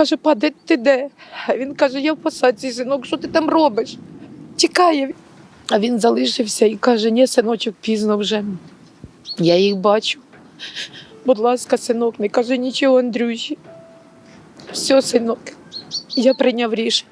каже, па, де ти де? А він каже, я в посадці, синок, що ти там робиш? Тікає. А він залишився і каже, ні, синочок, пізно вже. Я їх бачу. Будь ласка, синок, не каже нічого Андрюші. Все, синок, я прийняв рішення.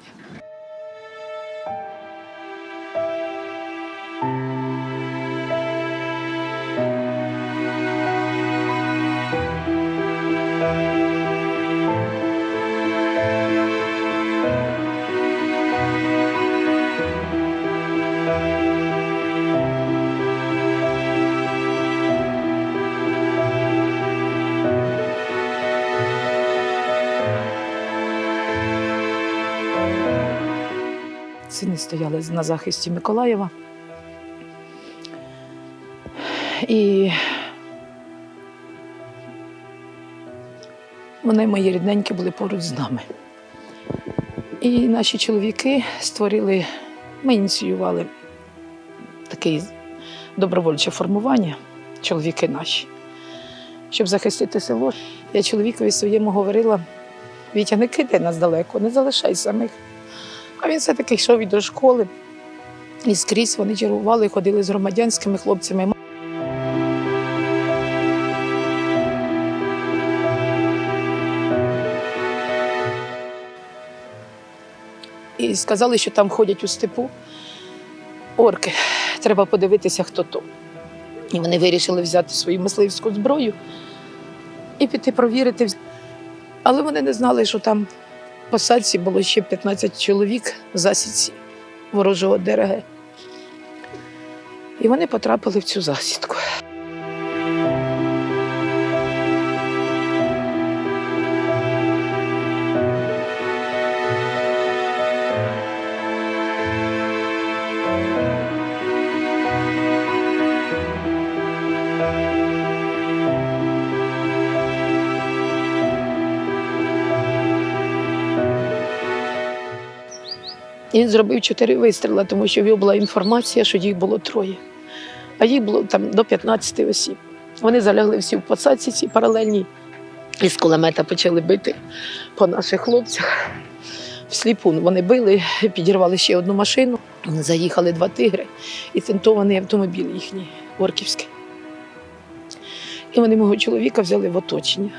Сини стояли на захисті Миколаєва. І вони, мої рідненькі, були поруч з нами. І наші чоловіки створили, ми ініціювали таке добровольче формування, чоловіки наші, щоб захистити село. Я чоловікові своєму говорила: Вітя, не кидай нас далеко, не залишай самих. А він все-таки йшов і до школи. І скрізь вони чергували, ходили з громадянськими хлопцями. І сказали, що там ходять у степу орки. Треба подивитися, хто то. І вони вирішили взяти свою мисливську зброю і піти провірити. Але вони не знали, що там посадці було ще 15 чоловік в засідці ворожого ДРГ. І вони потрапили в цю засідку. Він зробив чотири вистріли, тому що в його була інформація, що їх було троє. А їх було там до 15 осіб. Вони залягли всі в посадці, ці паралельні, і з кулемета почали бити по наших хлопцях. Всліпу вони били, підірвали ще одну машину. Заїхали два тигри і тентований автомобіль їхній орківський. І вони мого чоловіка взяли в оточення.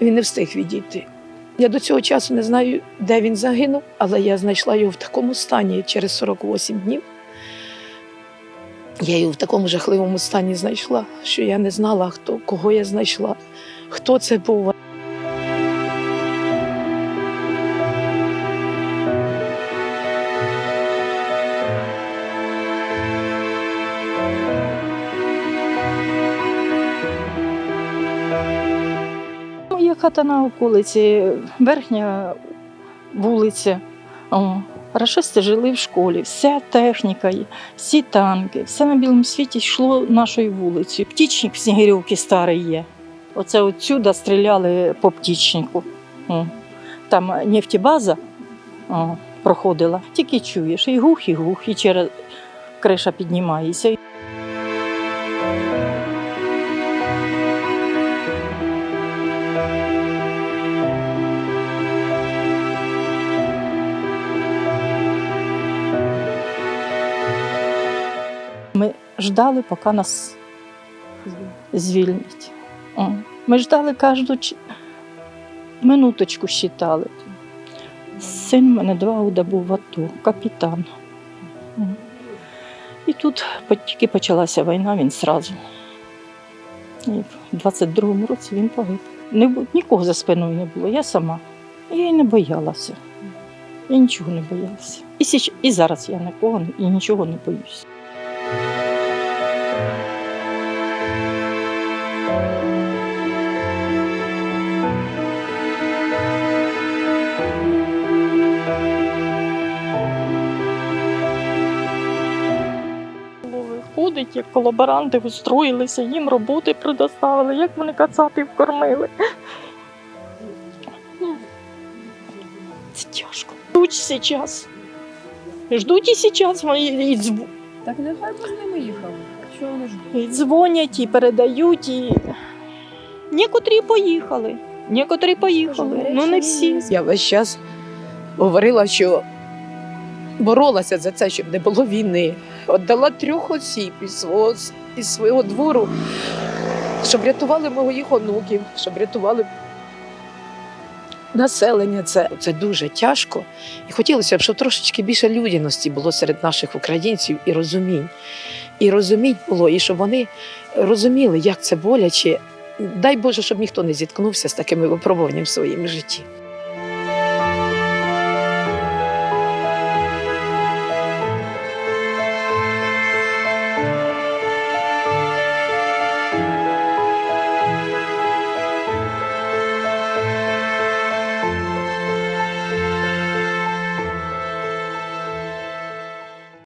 Він не встиг відійти. Я до цього часу не знаю, де він загинув, але я знайшла його в такому стані через 48 днів. Я його в такому жахливому стані знайшла, що я не знала, хто, кого я знайшла, хто це був. Хата на околиці, верхня вулиця. О, рашисти жили в школі, вся техніка, всі танки, все на білому світі йшло нашою вулицею. Птічник в Снігирівці старий є. Оце отсюди стріляли по птічнику. О, там нефтебаза о, проходила. Тільки чуєш, і гух, і гух, і через криша піднімається. Ждали, поки нас звільнять. Ми ждали кожну минуточку считали. Син мене два года був в АТО, капітан. І тут тільки почалася війна, він зразу. І в 22-му році він погиб. Не, нікого за спиною не було, я сама. Я й не боялася. Я нічого не боялася. І, і зараз я нікого і нічого не боюся. Виходить, як колаборанти устроїлися, їм роботи предоставили, як вони кацапів кормили. Це тяжко. Ждуть зараз. Ждуть і зараз мої і дзву- Так нехай би з ними їхали. Що вони ждуть? і дзвонять, і передають, і некоторі поїхали. Некоторі поїхали, ну не всі. Я весь час говорила, що боролася за це, щоб не було війни. Отдала трьох осіб із свого, із свого двору, щоб рятували моїх онуків, щоб рятували населення. Це, це дуже тяжко. І хотілося б, щоб трошечки більше людяності було серед наших українців і розумінь. І розумінь було, і щоб вони розуміли, як це боляче. Дай Боже, щоб ніхто не зіткнувся з такими випробуваннями в своєму житті.